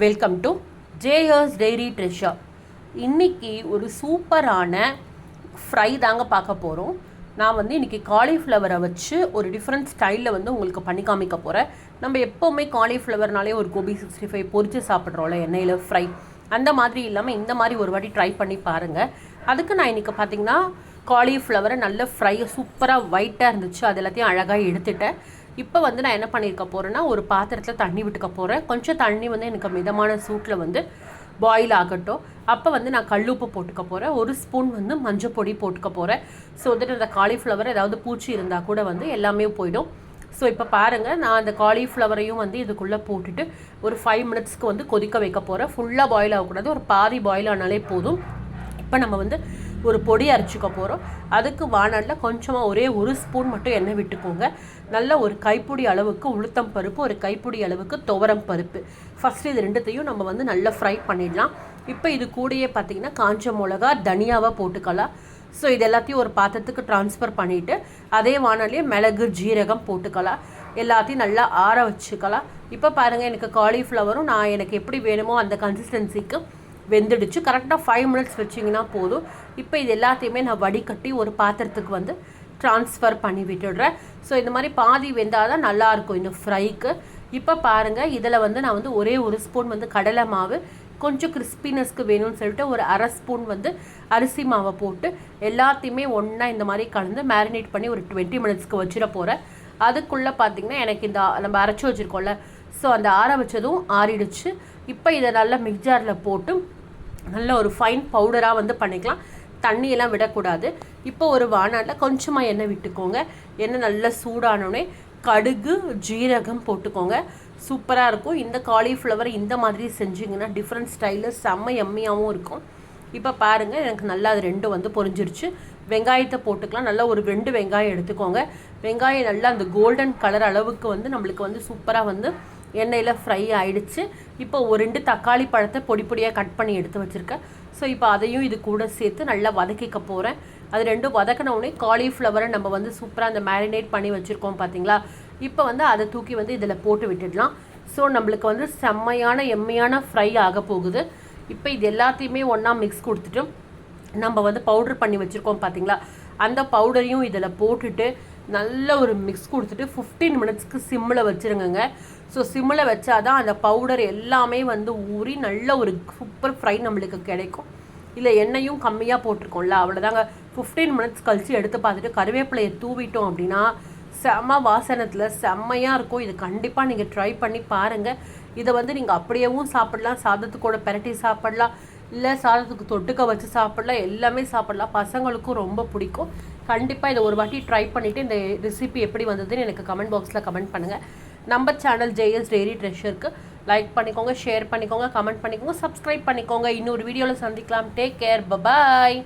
Welcome to Jayers dairy treasure இன்றைக்கி ஒரு சூப்பரான ஃப்ரை தாங்க பார்க்க போகிறோம் நான் வந்து இன்றைக்கி காலிஃப்ளவரை வச்சு ஒரு டிஃப்ரெண்ட் ஸ்டைலில் வந்து உங்களுக்கு பண்ணி காமிக்க போகிறேன் நம்ம எப்போவுமே காலிஃப்ளவர்னாலே ஒரு கோபி சிக்ஸ்டி ஃபைவ் பொரிச்சு சாப்பிட்றோம்ல எண்ணெயில் ஃப்ரை அந்த மாதிரி இல்லாமல் இந்த மாதிரி ஒரு வாட்டி ட்ரை பண்ணி பாருங்கள் அதுக்கு நான் இன்றைக்கி பார்த்தீங்கன்னா காலிஃப்ளவரை நல்ல ஃப்ரை சூப்பராக ஒயிட்டாக இருந்துச்சு. அது எல்லாத்தையும் அழகாக எடுத்துட்டேன். இப்போ வந்து நான் என்ன பண்ணியிருக்க போகிறேன்னா ஒரு பாத்திரத்தில் தண்ணி விட்டுக்க போகிறேன் கொஞ்சம் தண்ணி வந்து எனக்கு மிதமான சூட்டில் வந்து பாயில் ஆகட்டும். அப்போ வந்து நான் கல்லுப்பு போட்டுக்க போகிறேன் ஒரு ஸ்பூன் வந்து மஞ்சள் பொடி போட்டுக்க போகிறேன் ஸோ வந்துட்டு அந்த காலிஃப்ளவர் ஏதாவது பூச்சி இருந்தால் கூட வந்து எல்லாமே போயிடும். ஸோ இப்போ பாருங்கள் நான் அந்த காலிஃப்ளவரையும் வந்து இதுக்குள்ளே போட்டுட்டு ஒரு ஃபைவ் மினிட்ஸ்க்கு வந்து கொதிக்க வைக்க போகிறேன் ஃபுல்லாக பாயில் ஆகக்கூடாது. ஒரு பாதி பாயில் ஆனாலே போதும். இப்போ நம்ம வந்து ஒரு பொடி அரைச்சிக்க போகிறோம் அதுக்கு வானலில் கொஞ்சமாக ஒரே ஒரு ஸ்பூன் மட்டும் எண்ணெய் விட்டுக்கோங்க. நல்ல ஒரு கைப்பிடி அளவுக்கு உளுத்தம் பருப்பு ஒரு கைப்பிடி அளவுக்கு துவரம் பருப்பு. ஃபஸ்ட்டு இது ரெண்டுத்தையும் நம்ம வந்து நல்லா ஃப்ரை பண்ணிடலாம். இப்போ இது கூடயே பார்த்தீங்கன்னா காஞ்ச மிளகா தனியாவாக போட்டுக்கலாம். ஸோ இது எல்லாத்தையும் ஒரு பாத்திரத்துக்கு ட்ரான்ஸ்ஃபர் பண்ணிவிட்டு அதே வானொலியே மிளகு ஜீரகம் போட்டுக்கலாம். எல்லாத்தையும் நல்லா ஆற வச்சுக்கலாம். இப்போ பாருங்கள் எனக்கு காலிஃப்ளவரும் நான் எனக்கு எப்படி வேணுமோ அந்த கன்சிஸ்டன்சிக்கு வெந்துடுச்சு. கரெக்டாக ஃபைவ் மினிட்ஸ் வச்சிங்கன்னா போதும். இப்போ இது எல்லாத்தையுமே நான் வடிகட்டி ஒரு பாத்திரத்துக்கு வந்து ட்ரான்ஸ்ஃபர் பண்ணி விட்டுடுறேன். ஸோ இந்த மாதிரி பாதி வெந்தால் தான் நல்லாயிருக்கும் இந்த ஃப்ரைக்கு இப்போ பாருங்கள் இதில் வந்து நான் வந்து ஒரே ஒரு ஸ்பூன் வந்து கடலை மாவு கொஞ்சம் கிறிஸ்பினஸ்க்கு வேணும்னு சொல்லிட்டு ஒரு அரை ஸ்பூன் வந்து அரிசி மாவை போட்டு எல்லாத்தையுமே ஒன்றா இந்த மாதிரி கலந்து மேரினேட் பண்ணி ஒரு டுவெண்ட்டி மினிட்ஸ்க்கு வச்சிட போகிறேன் அதுக்குள்ளே பார்த்தீங்கன்னா எனக்கு இந்த நம்ம அரைச்சி வச்சுருக்கோம்ல ஸோ அந்த ஆற வச்சதும் ஆறிடுச்சு. இப்போ இதை நல்லா மிக்ஜாரில் போட்டு நல்ல ஒரு ஃபைன் பவுடராக வந்து பண்ணிக்கலாம். தண்ணியெல்லாம் விடக்கூடாது. இப்போ ஒரு வானாட்டில் கொஞ்சமாக எண்ணெய் விட்டுக்கோங்க. எண்ணெய் நல்லா சூடானோடனே கடுகு ஜீரகம் போட்டுக்கோங்க. சூப்பராக இருக்கும். இந்த காலிஃப்ளவர் இந்த மாதிரி செஞ்சிங்கன்னா டிஃப்ரெண்ட் ஸ்டைலில் செம்ம எம்மியாகவும் இருக்கும். இப்போ பாருங்கள் எனக்கு நல்லா அது ரெண்டும் வந்து பொரிஞ்சிருச்சு. வெங்காயத்தை போட்டுக்கலாம். நல்லா ஒரு ரெண்டு வெங்காயம் எடுத்துக்கோங்க. வெங்காயம் நல்லா அந்த கோல்டன் கலர் அளவுக்கு வந்து நம்மளுக்கு வந்து சூப்பராக வந்து எண்ணெயில் ஃப்ரை ஆயிடுச்சு. இப்போ ஒரு ரெண்டு தக்காளி பழத்தை பொடி பொடியாக கட் பண்ணி எடுத்து வச்சுருக்கேன். ஸோ இப்போ அதையும் இது கூட சேர்த்து நல்லா வதக்கிக்க போகிறேன் அது ரெண்டும் வதக்கின உடனே காலிஃப்ளவரை நம்ம வந்து சூப்பராக அந்த மேரினேட் பண்ணி வச்சுருக்கோம் பார்த்தீங்களா இப்போ வந்து அதை தூக்கி வந்து இதில் போட்டு விட்டுடலாம். ஸோ நம்மளுக்கு வந்து செம்மையான எம்மையான ஃப்ரை ஆக போகுது. இப்போ இது எல்லாத்தையுமே ஒன்றா மிக்ஸ் கொடுத்துட்டு நம்ம வந்து பவுடர் பண்ணி வச்சுருக்கோம் பார்த்தீங்களா அந்த பவுடரையும் இதில் போட்டுட்டு நல்ல ஒரு மிக்ஸ் கொடுத்துட்டு ஃபிஃப்டீன் மினிட்ஸ்க்கு சிம்மில் வச்சுருங்கங்க. ஸோ சிம்மில் வச்சாதான் அந்த பவுடர் எல்லாமே வந்து ஊறி நல்ல ஒரு சூப்பர் ஃப்ரை நம்மளுக்கு கிடைக்கும். இல்லை எண்ணெயும் கம்மியாக போட்டிருக்கோம்ல அவ்வளோதாங்க ஃபிஃப்டீன் மினிட்ஸ் கழித்து எடுத்து பார்த்துட்டு கருவேப்பிலையை தூவிட்டோம் அப்படின்னா செம வாசனத்தில் செம்மையாக இருக்கும். இது கண்டிப்பாக நீங்கள் ட்ரை பண்ணி பாருங்கள் இதை வந்து நீங்கள் அப்படியேவும் சாப்பிடலாம். சாதத்துக்கூட பெரட்டி சாப்பிடலாம். இல்லை சாதத்துக்கு தொட்டுக்க வச்சு சாப்பிடலாம். எல்லாமே சாப்பிடலாம். பசங்களுக்கும் ரொம்ப பிடிக்கும். கண்டிப்பாக இதை ஒரு வாட்டி ட்ரை பண்ணிவிட்டு இந்த ரெசிபி எப்படி வந்ததுன்னு எனக்கு கமெண்ட் பாக்ஸில் கமெண்ட் பண்ணுங்கள் நம்ம சேனல் ஜேஎஸ் டெய்ரி ட்ரெஷருக்கு லைக் பண்ணிக்கோங்க ஷேர் பண்ணிக்கோங்க கமெண்ட் பண்ணிக்கோங்க சப்ஸ்கிரைப் பண்ணிக்கோங்க. இன்னொரு வீடியோவில் சந்திக்கலாம். Take care bye bye